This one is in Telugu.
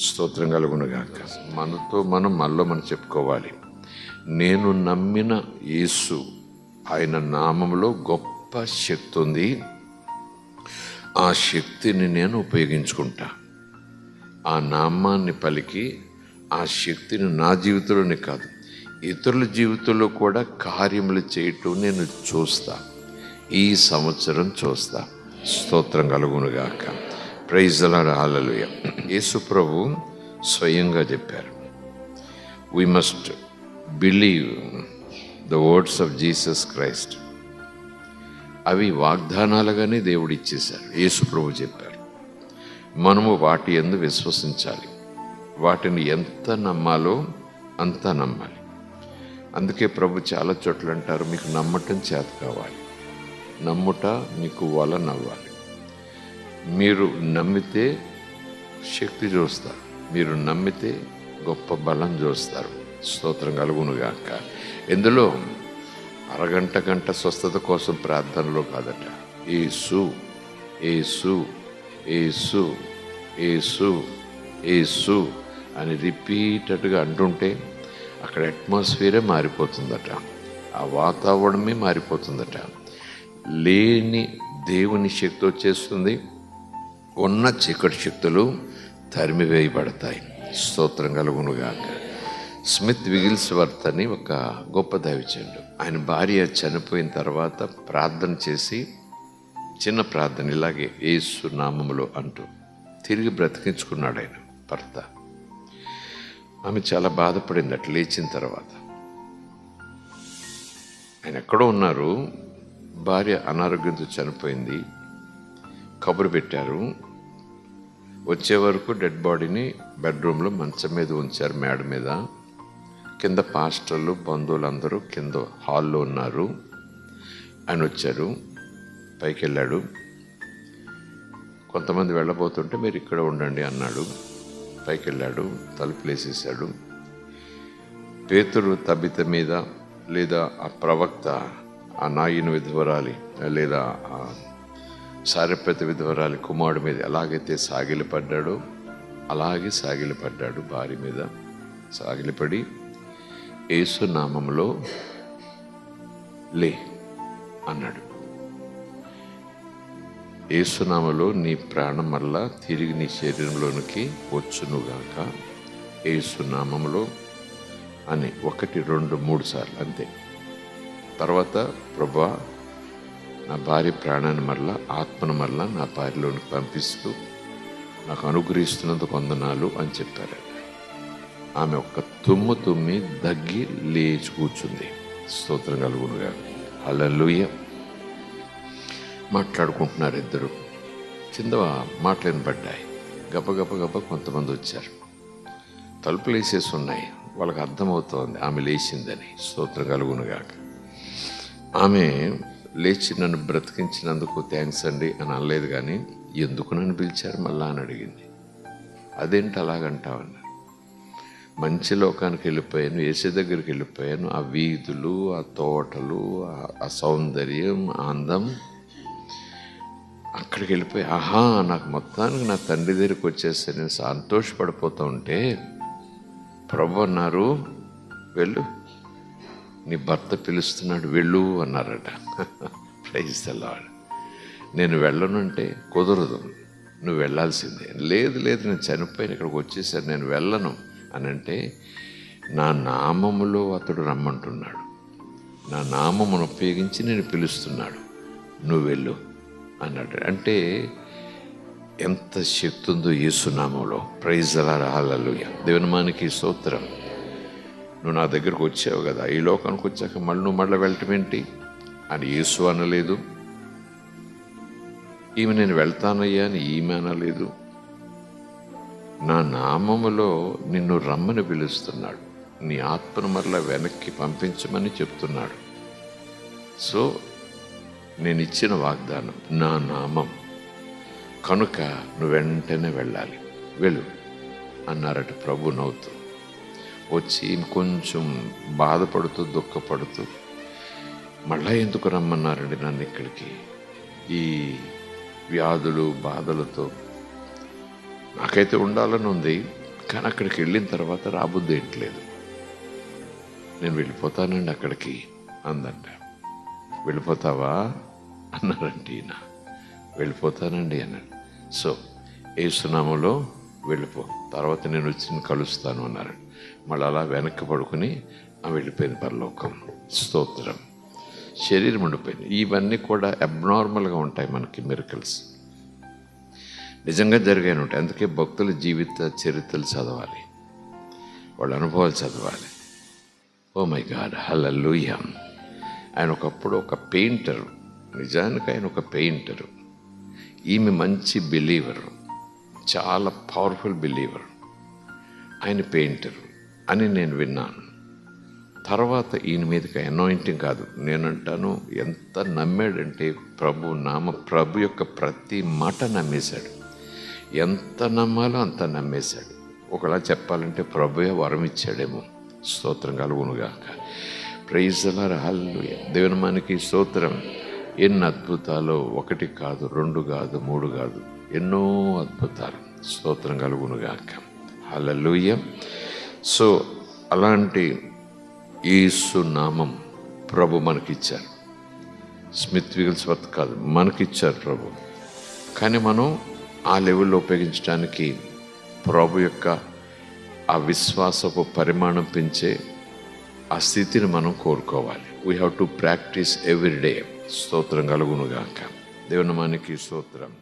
స్తోత్రం కలుగునుగాక మనతో మనం మనలో మనం చెప్పుకోవాలి. నేను నమ్మిన యేసు ఆయన నామంలో గొప్ప శక్తి ఉంది. ఆ శక్తిని నేను ఉపయోగించుకుంటా. ఆ నామాన్ని పలికి ఆ శక్తిని నా జీవితంలోనే కాదు ఇతరుల జీవితంలో కూడా కార్యములు చేయటం నేను చూస్తా. ఈ సంవత్సరం చూస్తా. స్తోత్రం కలుగునుగాక ప్రైజ్ హాలలుయ యేసు ప్రభు స్వయంగా చెప్పారు. We must believe the words of Jesus Christ అవి వాగ్దానాలుగానే దేవుడు ఇచ్చేశారు. యేసుప్రభు చెప్పారు. మనము వాటి ఎందు విశ్వసించాలి. వాటిని ఎంత నమ్మాలో అంత నమ్మాలి. అందుకే ప్రభు చాలా చోట్ల అంటారు మీకు నమ్మటం చేత కావాలి. నమ్ముట మీకు వల నవ్వాలి. మీరు నమ్మితే శక్తి చూస్తారు. మీరు నమ్మితే గొప్ప బలం చూస్తారు. స్తోత్రం కలుగునుగాక. ఇందులో అరగంట గంట స్వస్థత కోసం ప్రార్థనలో కాదట. ఏసు ఏసు ఏసు ఏసు ఏసు అని రిపీటెడ్గా అంటుంటే అక్కడ అట్మాస్ఫియరే మారిపోతుందట. ఆ వాతావరణమే మారిపోతుందట. లేని దేవుని శక్తి వచ్చేస్తుంది. ఉన్న చీకటి శక్తులు తరిమివేయబడతాయి. స్తోత్రం కలుగునుగాక. స్మిత్ విగిల్స్వర్త్ అని ఒక గొప్ప దైవచండు ఆయన భార్య చనిపోయిన తర్వాత ప్రార్థన చేసి చిన్న ప్రార్థన ఇలాగే ఏసు నామములో అంటూ తిరిగి బ్రతికించుకున్నాడు ఆయన భర్త. ఆమె చాలా బాధపడింది అట్లా లేచిన తర్వాత. ఆయన ఎక్కడో ఉన్నారు. భార్య అనారోగ్యంతో చనిపోయింది. కబురు పెట్టారు. వచ్చే వరకు డెడ్ బాడీని బెడ్రూమ్లో మంచం మీద ఉంచారు మేడ మీద. కింద పాస్టర్లు బంధువులు అందరూ కింద హాల్లో ఉన్నారు. ఆయన వచ్చారు పైకి వెళ్ళాడు కొంతమంది వెళ్ళబోతుంటే మీరు ఇక్కడ ఉండండి అన్నాడు. పైకి వెళ్ళాడు తలుపులు వేసేసాడు. పేతురు తబిత మీద లేదా ఆ ప్రవక్త ఆ నాయిన విధవరాలి లేదా సారపతి విధవరాలి కుమారుడి మీద ఎలాగైతే సాగిలిపడ్డాడో అలాగే సాగిలిపడ్డాడు భార్య మీద. సాగిలిపడి ఏసునామంలో లే అన్నాడు. ఏసునామలో నీ ప్రాణం మళ్ళా తిరిగి నీ శరీరంలోనికి వచ్చునుగాక ఏసునామంలో అని ఒకటి రెండు మూడు సార్లు అంతే. తర్వాత ప్రభా నా భార్య ప్రాణాన్ని మరలా ఆత్మను మరలా నా భార్యలోనికి పంపిస్తూ నాకు అనుగ్రహిస్తున్నందుకు వందనాలు అని చెప్పారు ఆమె ఒక్క తుమ్ము తుమ్మి దగ్గి లేచి కూర్చుంది. స్తోత్రం కలుగునుగా హల్లెలూయ. మాట్లాడుకుంటున్నారు ఇద్దరు. కింద మాటలు పడ్డాయి. గబ గబ కొంతమంది వచ్చారు. తలుపులు వేసేసి ఉన్నాయి. వాళ్ళకి అర్థమవుతోంది ఆమె లేచిందని. స్తోత్రం కలుగునుగాక ఆమె లేచి నన్ను బ్రతికించినందుకు థ్యాంక్స్ అండి అని అనలేదు కానీ ఎందుకు నన్ను పిలిచారు మళ్ళా అని అడిగింది. అదేంటి అలాగంటావన్న? మంచి లోకానికి వెళ్ళిపోయాను ఏసీ దగ్గరికి వెళ్ళిపోయాను. ఆ వీధులు ఆ తోటలు ఆ- ఆ సౌందర్యం ఆ అందం అక్కడికి వెళ్ళిపోయి ఆహా నాకు మొత్తానికి నా తండ్రి దగ్గరికి వచ్చేస్తే నేను సంతోషపడిపోతూ ఉంటే ప్రభు అన్నారు వెళ్ళు. నీ భర్త పిలుస్తున్నాడు వెళ్ళు అన్నారట. ప్రైజ్ తెల్లవాడు నేను వెళ్ళనుంటే కుదరదు. నువ్వు వెళ్ళాల్సిందే. లేదు లేదు నేను చనిపోయిన ఇక్కడికి వచ్చేసాను నేను వెళ్ళను అని అంటే నా నామములో అతడు రమ్మంటున్నాడు. నా నామమును ఉపయోగించి నేను పిలుస్తున్నాడు. నువ్వు వెళ్ళు అన్నాడు. అంటే ఎంత శక్తి ఉందో యేసునామంలో ప్రైజ్ అలా రాహాలలు దేవనమానికి స్తోత్రం. నువ్వు నా దగ్గరకు వచ్చావు కదా ఈ లోకానికి వచ్చాక మళ్ళీ నువ్వు మళ్ళీ వెళ్ళటం ఏంటి? అని యేసు అనలేదు. ఈమె నేను వెళ్తానయ్యా అని ఈమె అనలేదు. నా నామములో నిన్ను రమ్మని పిలుస్తున్నాడు. నీ ఆత్మను మరలా వెనక్కి పంపించమని చెప్తున్నాడు. సో నేను ఇచ్చిన వాగ్దానం నా నామం. కనుక నువ్వు వెంటనే వెళ్ళాలి. వెళ్ళు అన్నారట ప్రభు నవ్వుతూ వచ్చి కొంచెం బాధపడుతూ దుఃఖపడుతూ మళ్ళా ఎందుకు రమ్మన్నారండి నన్ను ఇక్కడికి? ఈ వ్యాధులు బాధలతో నాకైతే ఉండాలని ఉంది కానీ అక్కడికి వెళ్ళిన తర్వాత రాబుద్ది ఏంట్లేదు నేను వెళ్ళిపోతానండి అక్కడికి అందంట. వెళ్ళిపోతావా? అన్నారంటే ఈయన. వెళ్ళిపోతానండి అన్నాడు. సో ఏ సునామలో వెళ్ళిపో. తర్వాత నేను వచ్చి కలుస్తాను అన్నారు. మళ్ళీ అలా వెనక్కి పడుకుని ఆ వెళ్ళిపోయింది పరలోకం. స్తోత్రం. శరీరం ఉండిపోయింది. ఇవన్నీ కూడా అబ్నార్మల్గా ఉంటాయి మనకి మిరకల్స్ నిజంగా జరిగాయి ఉంటాయి. అందుకే భక్తుల జీవిత చరిత్రలు చదవాలి. వాళ్ళ అనుభవాలు చదవాలి. ఓ మై గాడ్ హల్లెలూయ ఆయన ఒకప్పుడు ఒక పెయింటరు నిజానికి ఆయన ఒక పెయింటరు ఈమె మంచి బిలీవరు చాలా పవర్ఫుల్ బిలీవర్ ఆయన పెయింటర్ అని నేను విన్నాను. తర్వాత ఈయన మీదకి అనాయింటింగ్ కాదు. నేనంటాను ఎంత నమ్మాడంటే ప్రభు నామ ప్రభు యొక్క ప్రతి మాట నమ్మేశాడు. ఎంత నమ్మాలో అంత నమ్మేశాడు. ఒకలా చెప్పాలంటే ప్రభుయే వరం ఇచ్చాడేమో. స్తోత్రం కలుగునుగాక. ప్రైజలర్ హల్లు దేవుని మనకి స్తోత్రం. ఎన్ని అద్భుతాలు ఒకటి కాదు రెండు కాదు మూడు కాదు. ఎన్నో అద్భుతాలు. స్తోత్రం కలుగునుగాక హల్లెలూయ. సో అలాంటి ఈసునామం నామం ప్రభు మనకిచ్చారు. స్మిత్ విగిల్స్వర్త్ కాదు మనకిచ్చారు ప్రభు. కానీ మనం ఆ లెవెల్లో ఉపయోగించడానికి ప్రభు యొక్క ఆ విశ్వాసపు పరిమాణం పెంచే ఆ స్థితిని మనం కోరుకోవాలి. We have to practise every day స్తోత్రం కలుగునుగాక దేవుని మనకి స్తోత్రం.